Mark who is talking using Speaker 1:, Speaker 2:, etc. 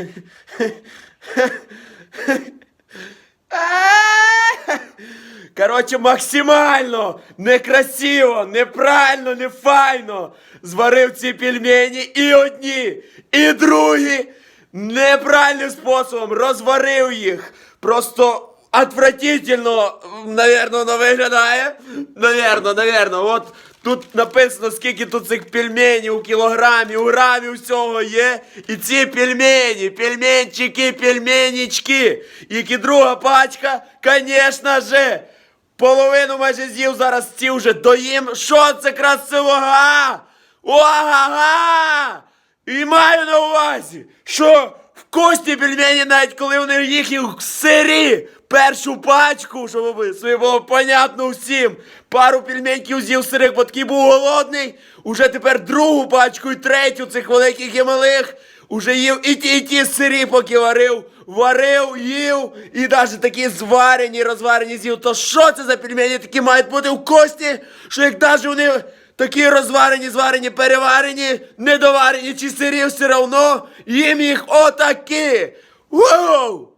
Speaker 1: Коротше, максимально некрасиво, неправильно, не файно зварив ці пельмені і одні, і другі неправильним способом розварив їх. Просто отвратительно, наверно, воно виглядає. Наверно, наверно. От тут написано, скільки тут цих пельменів у кілограмі, у грамі всього є. І ці пельмені, пельменчики, пельменічки. Які друга пачка, звісно же. Половину майже з'їв, зараз ці вже доїм. Що це красивога? Ога! І маю на увазі, що вкусні пельмені, навіть коли вони їхні сирі, першу пачку, щоб ви- собі було понятно всім. Пару пельменьків з'їв сирих, бо такий був голодний. Уже тепер другу пачку і третю цих великих і малих. Уже їв і ті, і ті сирі, поки варив. Варив, їв, і навіть такі зварені, розварені з'їв. То що це за пельмені такі мають бути вкусні, що як навіть вони такі розварені, зварені, переварені, недоварені чи сирі все равно, їм їх отакі. Воу!